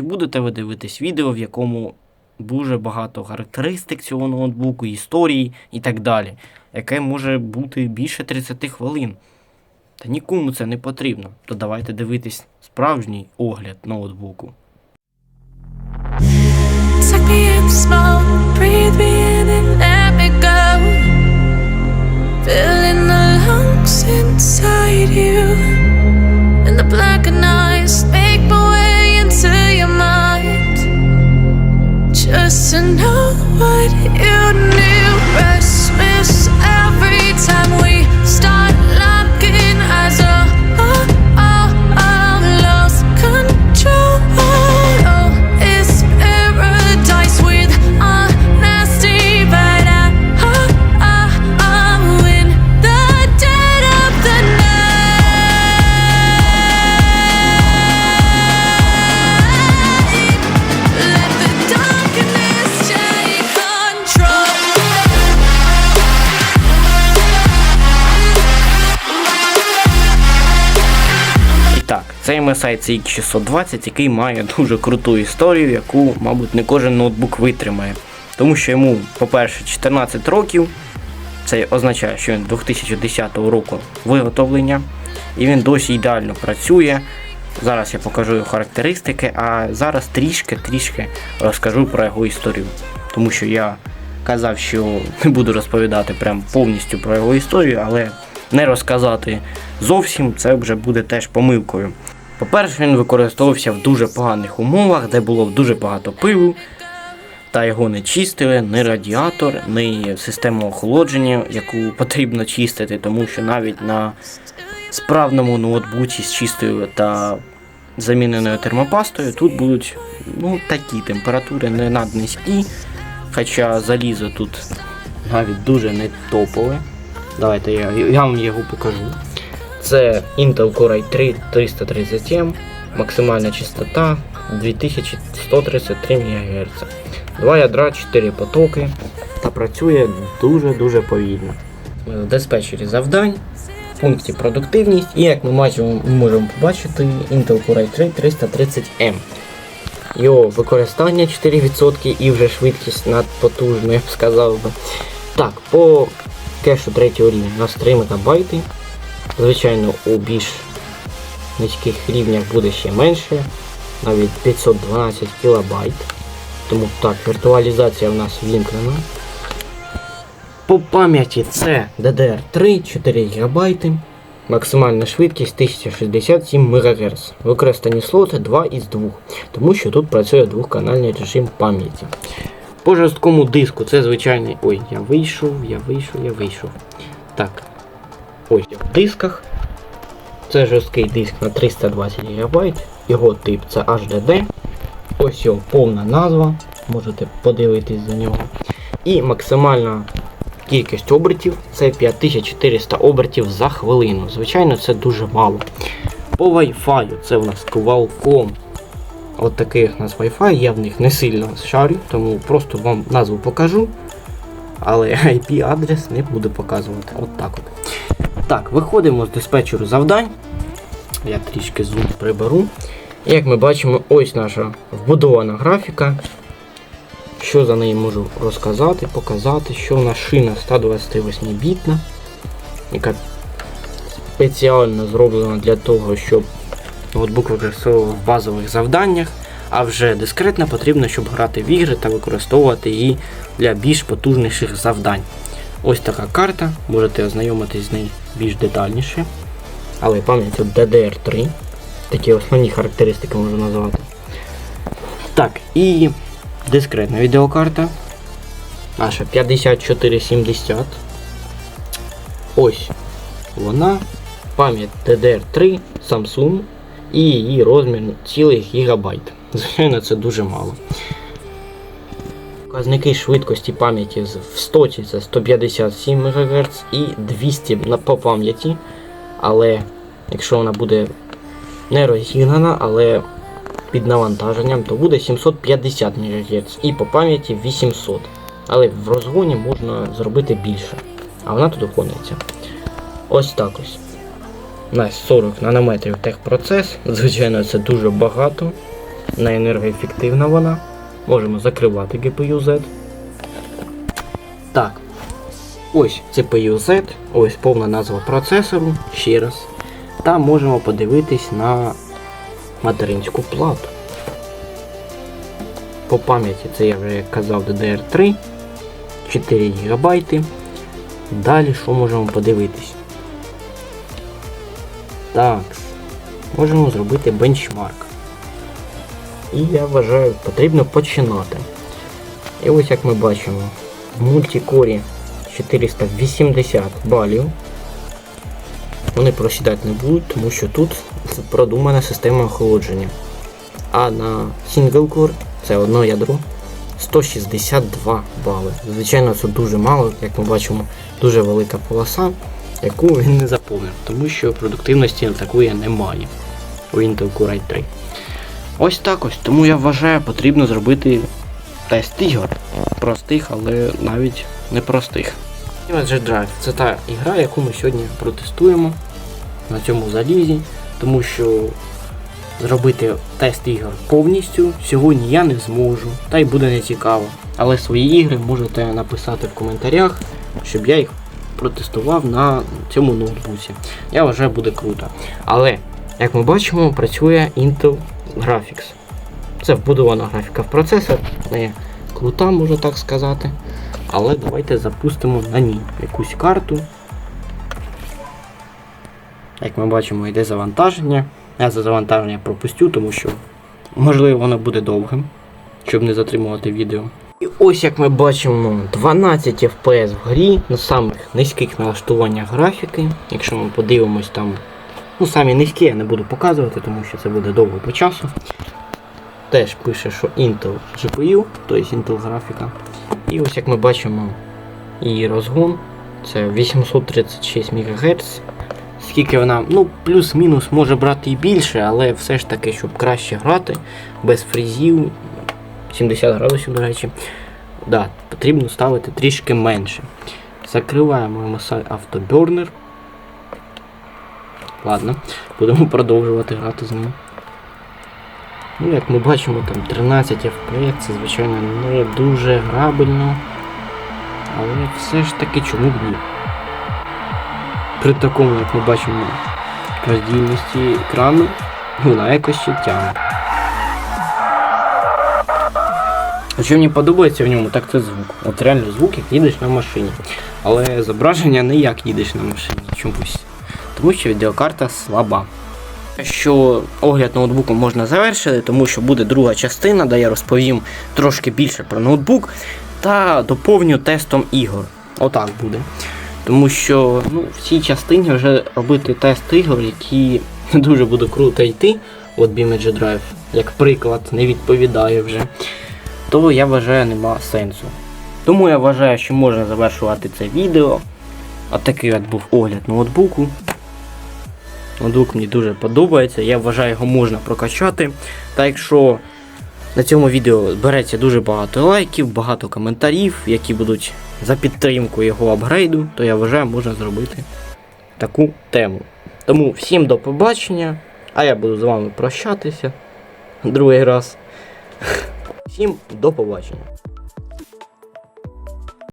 Чи будете ви дивитись відео, в якому дуже багато характеристик цього ноутбуку, історії і так далі, яке може бути більше 30 хвилин? Та нікому це не потрібно. То давайте дивитись справжній огляд ноутбуку. Know what you knew. Restless every time we Цей MSI CX620, який має дуже круту історію, яку, мабуть, не кожен ноутбук витримає. Тому що йому, по-перше, 14 років, це означає, що він 2010 року виготовлення, і він досі ідеально працює. Зараз я покажу його характеристики, а зараз трішки-трішки розкажу про його історію. Тому що я казав, що не буду розповідати прям повністю про його історію, але не розказати зовсім це вже буде теж помилкою. По-перше, він використовувався в дуже поганих умовах, де було дуже багато пилу, та його не чистили, ні радіатор, ні систему охолодження, яку потрібно чистити, тому що навіть на справному ноутбуці з чистою та заміненою термопастою тут будуть ну, такі температури не наднизькі, хоча залізо тут навіть дуже не топове. Давайте я, я вам його покажу. Це Intel Core i3 330M, максимальна частота 2133 МГц. Два ядра, 4 потоки та працює дуже-дуже повільно. В диспетчері завдань, в пункті продуктивність і як ми бачимо, ми можемо побачити Intel Core i3 330M. Його використання 4% і вже швидкість надпотужна, я б сказав би. Так, по кешу третього рівня у нас 3 МБ. Звичайно, у більш низьких рівнях буде ще менше, навіть 512 кБ. Тому так, віртуалізація в нас вімкнена. По пам'яті це DDR3 4 ГБ. Максимальна швидкість 1067 МГц. Використані слоти 2 із 2, тому що тут працює двохканальний режим пам'яті. По жорсткому диску це звичайний. Ой, я вийшов, я вийшов, я вийшов. Так. Ось в дисках. Це жорсткий диск на 320 ГБ. Його тип це HDD. Ось його повна назва. Можете подивитись за нього. І максимальна кількість обертів це 5400 обертів за хвилину. Звичайно, це дуже мало. По Wi-Fi це у нас Qualcomm. От таких у нас Wi-Fi, я в них не сильно шарю, тому просто вам назву покажу. Але IP-адрес не буду показувати. От так от. Так, виходимо з диспетчеру завдань. Я трішки зум приберу. І як ми бачимо, ось наша вбудована графіка. Що за неї можу розказати, показати, що в нас шина 128-бітна, яка спеціально зроблена для того, щоб ноутбук використовував в базових завданнях, а вже дискретно потрібно, щоб грати в ігри та використовувати її для більш потужніших завдань. Ось така карта, можете ознайомитись з нею більш детальніше. Але пам'ять от DDR3. Такі основні характеристики можу назвати. Так, і дискретна відеокарта. Наша 5470. Ось вона. Пам'ять DDR3 Samsung і її розмір цілих гігабайт. Звичайно, це дуже мало. Показники швидкості пам'яті в 100 це 157 МГц і 200 на- по пам'яті. Але якщо вона буде не розігнана, але під навантаженням, то буде 750 МГц і по пам'яті 800. Але в розгоні можна зробити більше. А вона тут гониться. Ось так ось. У нас 40 нанометрів техпроцес. Звичайно, це дуже багато. не енергоефективна вона. Можемо закривати GPU Z. Так. Ось CPU Z, ось повна назва процесору, ще раз. Та можемо подивитись на материнську плату. По пам'яті це я вже як казав DDR3, 4 ГБ. Далі що можемо подивитись? Так, можемо зробити бенчмарк. І я вважаю, потрібно починати. І ось як ми бачимо, в мультикорі 480 балів. Вони просідати не будуть, тому що тут продумана система охолодження. А на Single Core це одно ядро 162 бали. Звичайно, це дуже мало, як ми бачимо, дуже велика полоса, яку він не заповнив, тому що продуктивності такої немає у Intel Core i 3. Ось так ось, тому я вважаю, потрібно зробити тест ігор. Простих, але навіть непростих. Image Drive це та ігра, яку ми сьогодні протестуємо на цьому залізі, тому що зробити тест ігор повністю сьогодні я не зможу, та й буде не цікаво. Але свої ігри можете написати в коментарях, щоб я їх протестував на цьому ноутбуці. Я вважаю, буде круто. Але, як ми бачимо, працює Intel Graphics. Це вбудована графіка в процесор, не крута, можна так сказати. Але давайте запустимо на ній якусь карту. Як ми бачимо, йде завантаження. Я за завантаження пропустю, тому що можливо воно буде довгим, щоб не затримувати відео. І ось як ми бачимо 12 FPS в грі на самих низьких налаштуваннях графіки. Якщо ми подивимось там, ну самі низькі я не буду показувати, тому що це буде довго по часу. Теж пише, що Intel GPU, тобто Intel графіка. І ось як ми бачимо її розгон, це 836 МГц. Скільки вона, ну, плюс-мінус може брати і більше, але все ж таки, щоб краще грати, без фрізів, 70 градусів, до речі, да, потрібно ставити трішки менше. Закриваємо MSI Afterburner. Ладно, будемо продовжувати грати з ним. Ну, як ми бачимо, там 13 FPS, це, звичайно, не дуже грабельно. Але все ж таки чому б ні? При такому, як ми бачимо, роздільності екрану, вона якось ще тягне. Що мені подобається в ньому, так це звук. От реально звук, як їдеш на машині. Але зображення не як їдеш на машині чомусь. Тому що відеокарта слаба. Що огляд ноутбуку можна завершити, тому що буде друга частина, де я розповім трошки більше про ноутбук та доповню тестом ігор. Отак буде. Тому що ну, в цій частині вже робити тест ігор, які не дуже буде круто йти, от Image Drive, як приклад, не відповідає вже, то я вважаю нема сенсу. Тому я вважаю, що можна завершувати це відео. А такий от був огляд ноутбуку. Ноутбук мені дуже подобається, я вважаю, його можна прокачати. Та якщо на цьому відео збереться дуже багато лайків, багато коментарів, які будуть за підтримку його апгрейду, то я вважаю, можна зробити таку тему. Тому всім до побачення, а я буду з вами прощатися другий раз. Всім до побачення.